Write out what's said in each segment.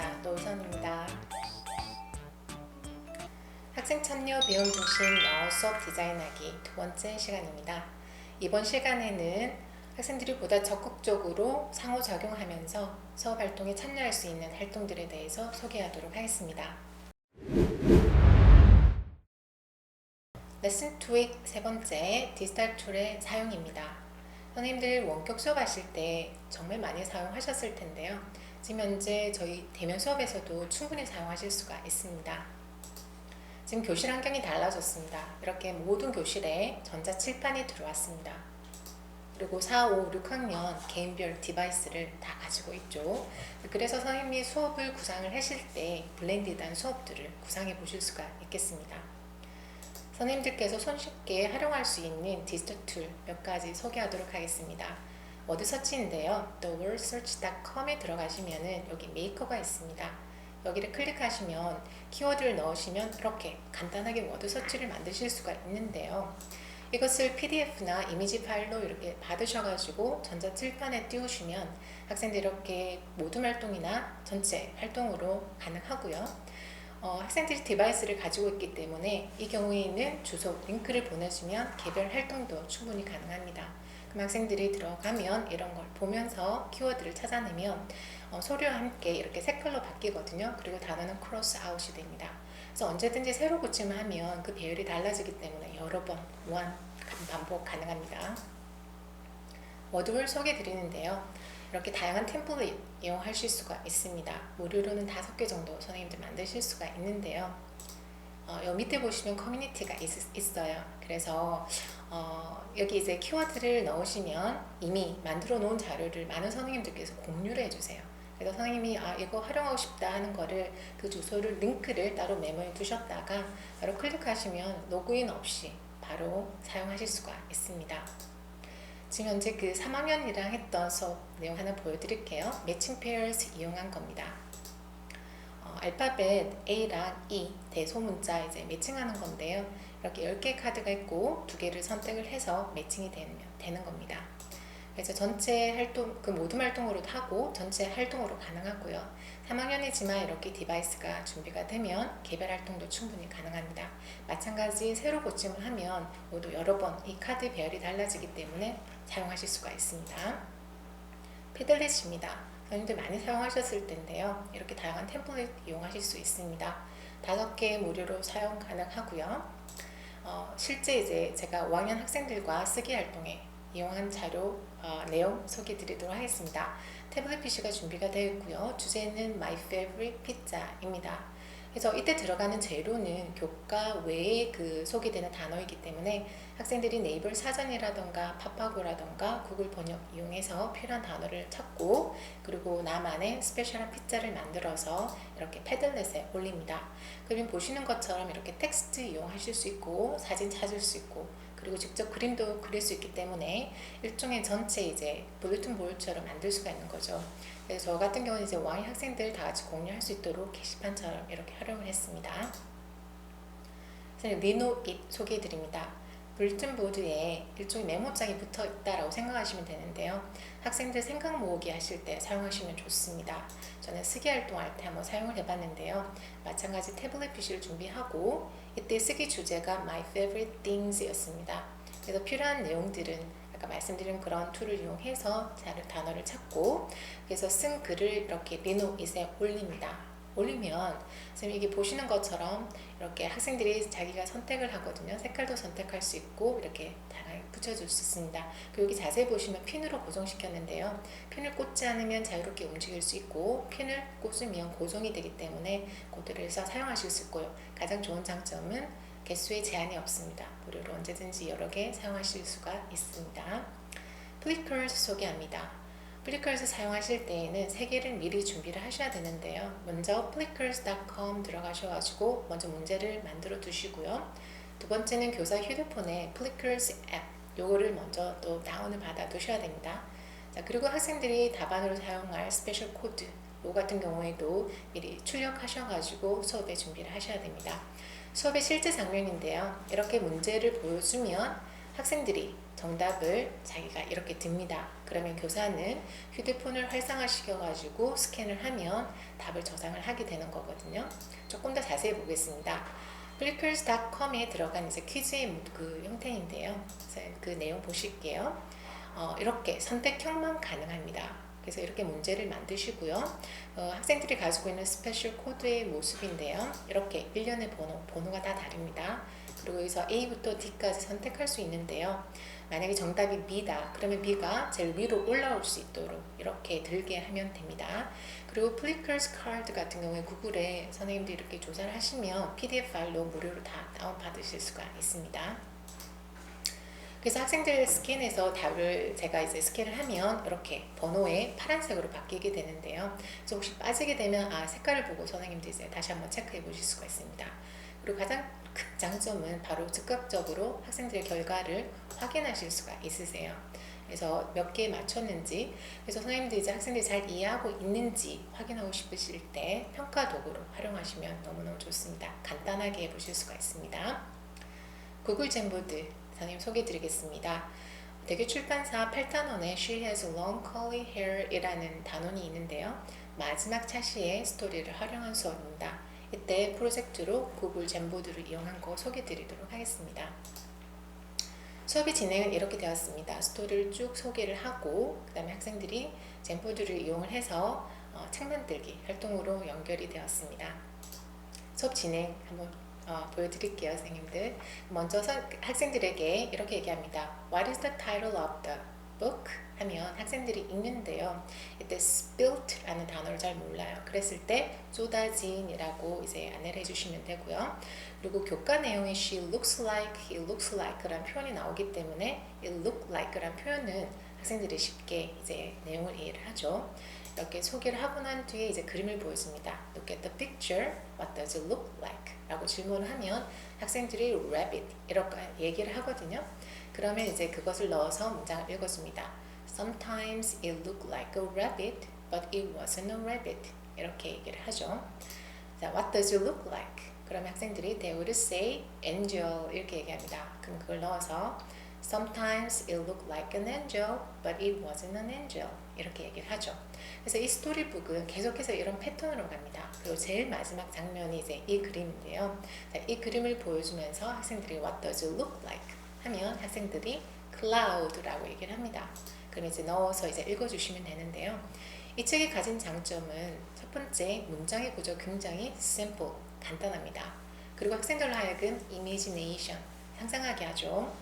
전담교사 노선입니다. 학생 참여 배움 중심 영어 수업 디자인하기 두 번째 시간입니다. 이번 시간에는 학생들이 보다 적극적으로 상호 작용하면서 수업 활동에 참여할 수 있는 활동들에 대해서 소개하도록 하겠습니다. 레슨 2의 세 번째 디지털 툴의 사용입니다. 선생님들 원격 수업하실 때 정말 많이 사용하셨을 텐데요. 지금 현재 저희 대면 수업에서도 충분히 사용하실 수가 있습니다. 지금 교실 환경이 달라졌습니다. 이렇게 모든 교실에 전자 칠판이 들어왔습니다. 그리고 4, 5, 6학년 개인별 디바이스를 다 가지고 있죠. 그래서 선생님이 수업을 구상을 하실 때 블렌디드한 수업들을 구상해 보실 수가 있겠습니다. 선생님들께서 손쉽게 활용할 수 있는 디지털 툴 몇 가지 소개하도록 하겠습니다. 워드 서치인데요. thewordsearch.com에 들어가시면은 여기 메이커가 있습니다. 여기를 클릭하시면 키워드를 넣으시면 이렇게 간단하게 워드 서치를 만드실 수가 있는데요. 이것을 PDF나 이미지 파일로 이렇게 받으셔가지고 전자 칠판에 띄우시면 학생들이 이렇게 모둠 활동이나 전체 활동으로 가능하고요. 어, 학생들이 디바이스를 가지고 있기 때문에 이 경우에는 주소 링크를 보내주면 개별 활동도 충분히 가능합니다. 그럼 학생들이 들어가면 이런 걸 보면서 키워드를 찾아내면 어, 소리와 함께 이렇게 색깔로 바뀌거든요. 그리고 단어는 크로스 아웃이 됩니다. 그래서 언제든지 새로 고침을 하면 그 배열이 달라지기 때문에 여러 번 무한 반복 가능합니다. 워드를 소개해 드리는데요. 이렇게 다양한 템플릿 이용하실 수가 있습니다. 무료로는 다섯 개 정도 선생님들 만드실 수가 있는데요. 어, 밑에 보시면 커뮤니티가 있, 어요 그래서 어, 여기 이제 키워드를 넣으시면 이미 만들어 놓은 자료를 많은 선생님들께서 공유를 해주세요. 그래서 선생님이 아 이거 활용하고 싶다 하는 거를 그 주소를 링크를 따로 메모해 두셨다가 바로 클릭하시면 로그인 없이 바로 사용하실 수가 있습니다. 지금 현재 그 3학년이랑 했던 수업 내용 하나 보여드릴게요. 매칭 페어스 이용한 겁니다. 어, 알파벳 A랑 E 대소문자 이제 매칭하는 건데요. 이렇게 10개 카드가 있고 두 개를 선택을 해서 매칭이 되면 되는 겁니다. 그래서 전체 활동, 그 모든 활동으로 하고 전체 활동으로 가능하고요. 3학년이지만 이렇게 디바이스가 준비가 되면 개별 활동도 충분히 가능합니다. 마찬가지 새로 고침을 하면 모두 여러 번 이 카드 배열이 달라지기 때문에 사용하실 수가 있습니다. 패들렛입니다. 선생님들 많이 사용하셨을 텐데요. 이렇게 다양한 템플릿 이용하실 수 있습니다. 다섯 개 무료로 사용 가능하고요. 어, 실제 이제 제가 5학년 학생들과 쓰기 활동에 이용한 자료 어, 내용 소개해 드리도록 하겠습니다. 태블릿 PC가 준비가 되어 있고요. 주제는 My Favorite Pizza입니다. 그래서 이때 들어가는 재료는 교과 외에 그 소개되는 단어이기 때문에 학생들이 네이버 사전이라던가 팝하고라던가 구글 번역 이용해서 필요한 단어를 찾고 그리고 나만의 스페셜한 피자를 만들어서 이렇게 패들렛에 올립니다. 그러면 보시는 것처럼 이렇게 텍스트 이용하실 수 있고 사진 찾을 수 있고 그리고 직접 그림도 그릴 수 있기 때문에 일종의 전체 이제 블루툰 볼처럼 만들 수가 있는 거죠. 그래서 저 같은 경우는 이제 와인 학생들 다 같이 공유할 수 있도록 게시판처럼 이렇게 활용을 했습니다. 리노 잇 소개해 드립니다. 블루툰 보드에 일종의 메모장이 붙어 있다라고 생각하시면 되는데요. 학생들 생각 모으기 하실 때 사용하시면 좋습니다. 저는 쓰기 활동할 때 한번 사용을 해봤는데요. 마찬가지 태블릿 PC를 준비하고 이때 쓰기 주제가 My Favorite Things 였습니다. 그래서 필요한 내용들은 아까 말씀드린 그런 툴을 이용해서 단어를 찾고 그래서 쓴 글을 이렇게 리노잇에 올립니다. 올리면 선생님 이게 보시는 것처럼 이렇게 학생들이 자기가 선택을 하거든요. 색깔도 선택할 수 있고 이렇게 다양하게 붙여줄 수 있습니다. 그리고 여기 자세히 보시면 핀으로 고정시켰는데요. 핀을 꽂지 않으면 자유롭게 움직일 수 있고 핀을 꽂으면 고정이 되기 때문에 고들에서 사용하실 수 있고요. 가장 좋은 장점은 개수에 제한이 없습니다. 무료로 언제든지 여러 개 사용하실 수가 있습니다. 플리커스 소개합니다. 플리커스 사용하실 때에는 세 개를 미리 준비를 하셔야 되는데요. 먼저 flickrs.com 들어가셔가지고 먼저 문제를 만들어 두시고요. 두 번째는 교사 휴대폰에 플리커스 앱 요거를 먼저 또 다운을 받아 두셔야 됩니다. 자, 그리고 학생들이 답안으로 사용할 스페셜 코드 요 같은 경우에도 미리 출력하셔가지고 수업에 준비를 하셔야 됩니다. 수업의 실제 장면인데요. 이렇게 문제를 보여주면 학생들이 정답을 자기가 이렇게 듭니다. 그러면 교사는 휴대폰을 활성화시켜가지고 스캔을 하면 답을 저장을 하게 되는 거거든요. 조금 더 자세히 보겠습니다. blickers.com에 들어간 이제 퀴즈의 그 형태인데요. 그 내용 보실게요. 어, 이렇게 선택형만 가능합니다. 그래서 이렇게 문제를 만드시고요. 어, 학생들이 가지고 있는 스페셜 코드의 모습인데요. 이렇게 일련의 번호, 번호가 다 다릅니다. 그리고 여기서 A부터 D까지 선택할 수 있는데요. 만약에 정답이 B다. 그러면 B가 제일 위로 올라올 수 있도록 이렇게 들게 하면 됩니다. 그리고 플리커스 카드 같은 경우에 구글에 선생님들이 이렇게 조사를 하시면 PDF 파일로 무료로 다 다운받으실 수가 있습니다. 그래서 학생들 스캔해서 답을 제가 이제 스캔을 하면 이렇게 번호에 파란색으로 바뀌게 되는데요. 그래서 혹시 빠지게 되면 아 색깔을 보고 선생님도 이제 다시 한번 체크해 보실 수가 있습니다. 그리고 가장 큰 장점은 바로 즉각적으로 학생들의 결과를 확인하실 수가 있으세요. 그래서 몇 개 맞췄는지, 그래서 선생님들이 이제 학생들이 잘 이해하고 있는지 확인하고 싶으실 때 평가 도구로 활용하시면 너무너무 좋습니다. 간단하게 해보실 수가 있습니다. 구글 젠보드 선생님 소개해 드리겠습니다. 대교 출판사 8단원에 She has long curly hair 이라는 단원이 있는데요. 마지막 차시의 스토리를 활용한 수업입니다. 이때 프로젝트로 구글 젠보드를 이용한 거 소개해 드리도록 하겠습니다. 수업의 진행은 이렇게 되었습니다. 스토리를 쭉 소개를 하고 그 다음에 학생들이 젠보드를 이용을 해서 어, 책 만들기 활동으로 연결이 되었습니다. 수업 진행 한번 어, 보여드릴게요, 선생님들. 먼저 선, 학생들에게 이렇게 얘기합니다. What is the title of the book? 하면 학생들이 읽는데요. 이때 spilt라는 단어를 잘 몰라요. 그랬을 때 쏟아진이라고 이제 안내를 해주시면 되고요. 그리고 교과 내용에 she looks like, he looks like라는 표현이 나오기 때문에 it look like라는 표현은 학생들이 쉽게 이제 내용을 이해를 하죠. 이렇게 소개를 하고 난 뒤에 이제 그림을 보여줍니다. Look at the picture. What does it look like? 라고 질문을 하면 학생들이 rabbit 이렇게 얘기를 하거든요. 그러면 이제 그것을 넣어서 문장을 읽어줍니다. Sometimes it looked like a rabbit, but it wasn't a rabbit. 이렇게 얘기를 하죠. 자, what does it look like? 그러면 학생들이 they would say angel 이렇게 얘기합니다. 그럼 그걸 넣어서 Sometimes it looked like an angel, but it wasn't an angel. 이렇게 얘기를 하죠. 그래서 이 스토리북은 계속해서 이런 패턴으로 갑니다. 그리고 제일 마지막 장면이 이제 이 그림인데요. 자, 이 그림을 보여주면서 학생들이 What does it look like? 하면 학생들이 cloud라고 얘기를 합니다. 그럼 이제 넣어서 이제 읽어주시면 되는데요. 이 책이 가진 장점은 첫 번째 문장의 구조 굉장히 simple, 간단합니다. 그리고 학생들로 하여금 imagination, 상상하게 하죠.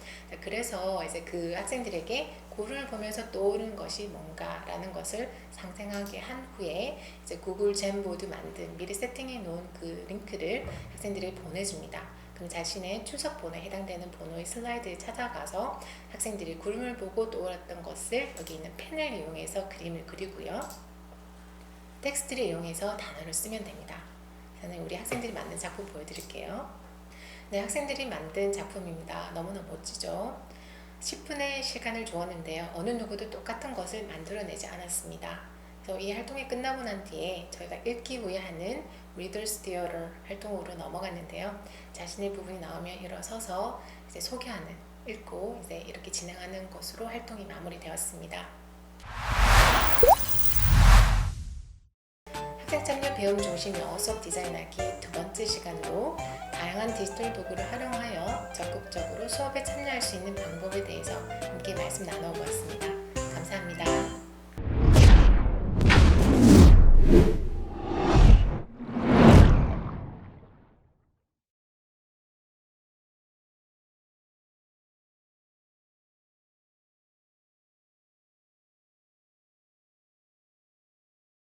그래서 이제 그 학생들에게 고를 보면서 떠오르는 것이 뭔가라는 것을 상상하게 한 후에 이제 구글 젠보드 만든 미리 세팅해 놓은 그 링크를 학생들에게 보내줍니다. 그럼 자신의 출석 번호에 해당되는 번호의 슬라이드에 찾아가서 학생들이 구름을 보고 떠올랐던 것을 여기 있는 펜을 이용해서 그림을 그리고요. 텍스트를 이용해서 단어를 쓰면 됩니다. 저는 우리 학생들이 만든 작품 보여드릴게요. 네, 학생들이 만든 작품입니다. 너무나 멋지죠? 10분의 시간을 주었는데요. 어느 누구도 똑같은 것을 만들어내지 않았습니다. 그래서 이 활동이 끝나고 난 뒤에 저희가 읽기 위해 하는 Readers Theater 활동으로 넘어갔는데요. 자신의 부분이 나오면 일어서서 이제 소개하는, 읽고 이제 이렇게 진행하는 것으로 활동이 마무리되었습니다. 학생 참여 배움 중심 영어 수업 디자인하기 두 번째 시간으로 다양한 디지털 도구를 활용하여 적극적으로 수업에 참여할 수 있는 방법에 대해서 함께 말씀 나눠보았습니다. 감사합니다.